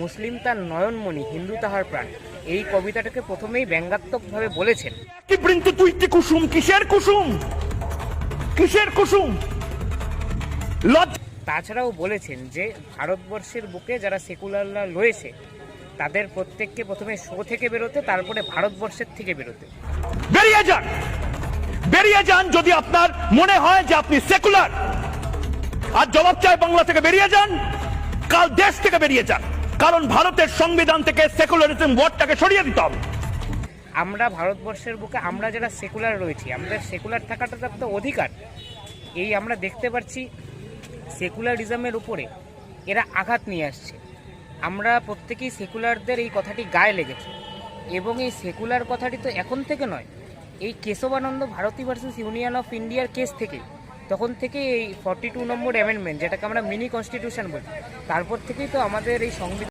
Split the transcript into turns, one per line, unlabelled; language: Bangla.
মুসলিম তার নয়নমণি হিন্দু তাহার প্রাণ। এই কবিতাটাকে প্রথমেই ব্যঙ্গাত্মকভাবে বলেছেন।
কি বৃন্ত তুই কুসুম? কিসের কুসুম? কিসের কুসুম?
তাছাড়াও বলেছেন যে ভারতবর্ষের বুকে যারা সেকুলাররা রয়েছে তাদের প্রত্যেককে প্রথমে শো থেকে বেরোতে তারপরে ভারতবর্ষের থেকে বেরোতে।
বেরিয়ে যান! বেরিয়ে যান যদি আপনার মনে হয় যে আপনি সেকুলার। আর জবাব চায় বাংলা থেকে বেরিয়ে যান কাল দেশ থেকে বেরিয়ে যান। কারণ ভারতের সংবিধান থেকে সেকুলারিজম ওয়ার্ডটাকে সরিয়ে দিতে হবে।
আমরা ভারতবর্ষের বুকে, আমরা যারা সেকুলার রয়েছি, আমাদের সেকুলার থাকাটা তার তো অধিকার। এই আমরা দেখতে পাচ্ছি সেকুলারিজমের উপরে এরা আঘাত নিয়ে আসছে। আমরা প্রত্যেকেই সেকুলারদের এই কথাটি গায়ে লেগেছে। এবং এই সেকুলার কথাটি তো এখন থেকে নয়, এই Kesavananda Bharati versus union of ইন্ডিয়ার কেস থেকে। তখন থেকে এই ফর্টি টু নম্বর অ্যামেন্ডমেন্ট যেটাকে আমরা মিনি কনস্টিটিউশন বলি, তারপর থেকেই তো আমাদের এই সংবিধান